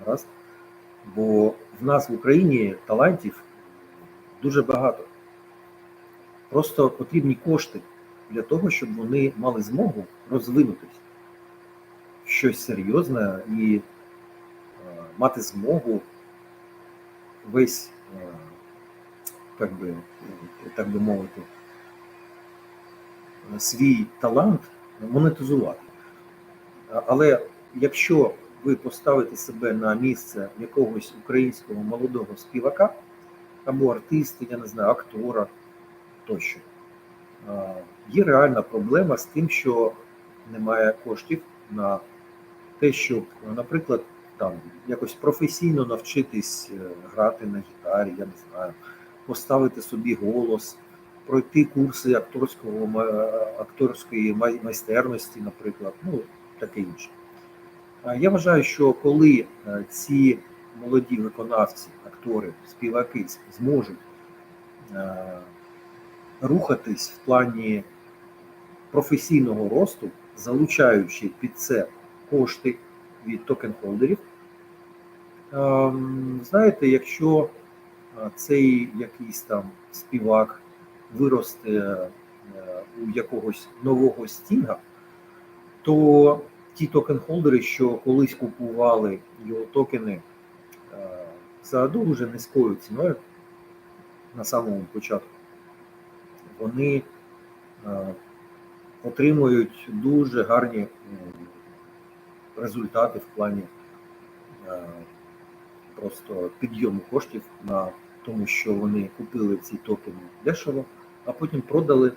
Гаразд? Бо в нас в Україні талантів дуже багато. Просто потрібні кошти для того, щоб вони мали змогу розвинутись щось серйозне і е, мати змогу весь, е, так би, так би мовити, свій талант монетизувати. Але якщо ви поставите себе на місце якогось українського молодого співака або артиста, я не знаю, актора тощо, є реальна проблема з тим, що немає коштів на те, щоб, наприклад, там якось професійно навчитись е, грати на гітарі, я не знаю, поставити собі голос, пройти курси акторського акторської майстерності, наприклад, ну таке інше. А Я вважаю, що коли е, ці молоді виконавці, актори, співаки зможуть е, рухатись в плані професійного росту, залучаючи під це кошти від токен-холдерів, ем, знаєте, якщо е, цей якийсь там співак виросте е, у якогось нового стінга, то ті токен-холдери, що колись купували його токени е, за дуже низькою ціною на самому початку, вони е, отримують дуже гарні результати в плані е, просто підйому коштів на тому, що вони купили ці токени дешево, а потім продали